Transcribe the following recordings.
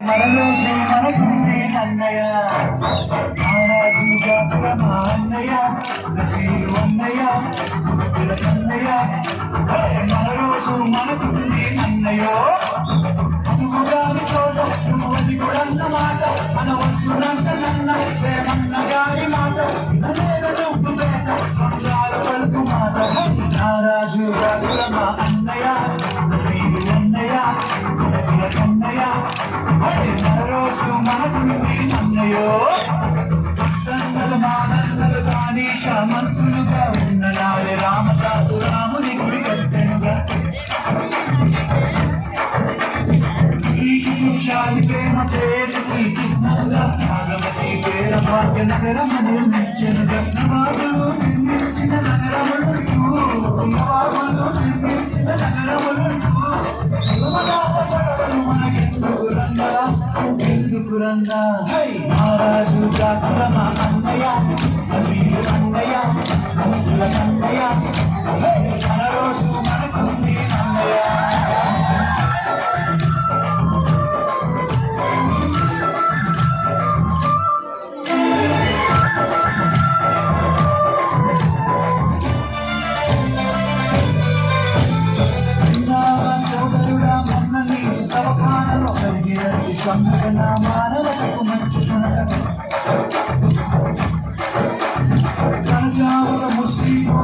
మన రోజు మనకుంది అన్నయ్య మహారాజు జాతుల మా అన్నయ్య నసీరు అన్నయ్య కన్నయ్య. మన రోజు మనకుంది అన్నయ్య చోట అది కూడా అన్నమాట మన వస్తున్నంత గాలి ప్రేమ ప్రేసికి చిన్నగా నాగమతి పేర భాగ్య నగరము నిర్మించిన నవాబులు నిర్మించిన నగరములు నవాబులు నిర్మించిన నగరములు మనకెందుకు రంగా ఎందుకు రంగా మహారాజు జాతుల మా అన్నయ్య నసీరు అన్నయ్య మంత్రుల కన్నయ్య కలిగినది సంఘటన మానవతకు మంచుతున్నది కనజావుల ముస్లిము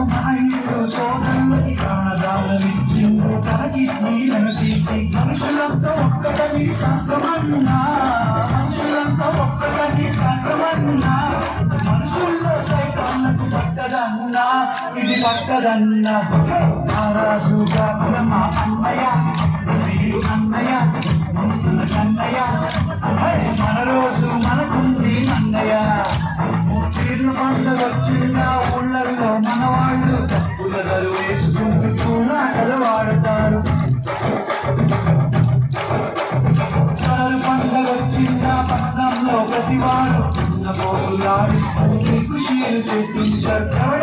సోదరులకి ప్రాణదానమిచ్చిండు తనకి నీలను తీసి మనుషులంతా ఒక్కటని శాస్త్రమన్నా ఇది పట్టదన్న. మహారాజు జాతుల మా అన్నయ్య శ్రీలు అన్నయ్య కన్నయ్య. మన రోజు మనకుంది అన్నయ్య పీర్ల పండుగ వచ్చిన ఊళ్ళల్లో మనవాళ్ళు? పులగలు వేసుకుంటూ నాటలు వాడతారు చాలు పండుగ వచ్చిన పట్టణంలో ప్రతివాడు ఉన్న పోగులాడిస్తూ ఖుషీలు చేస్తుంటారు.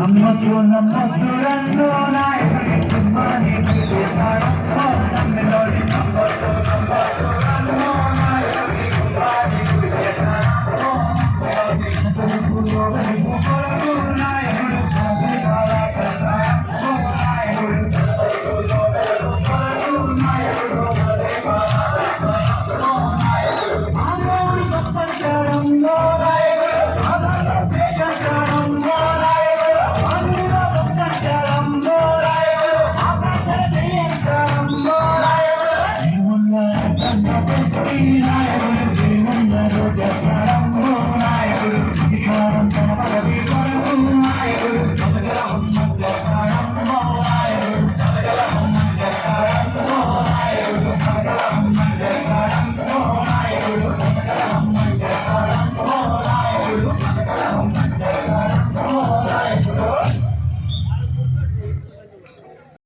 ನಮ್ಮದು ನಮ್ಮದು ಅಂದು ನಾಯಕ Thank you.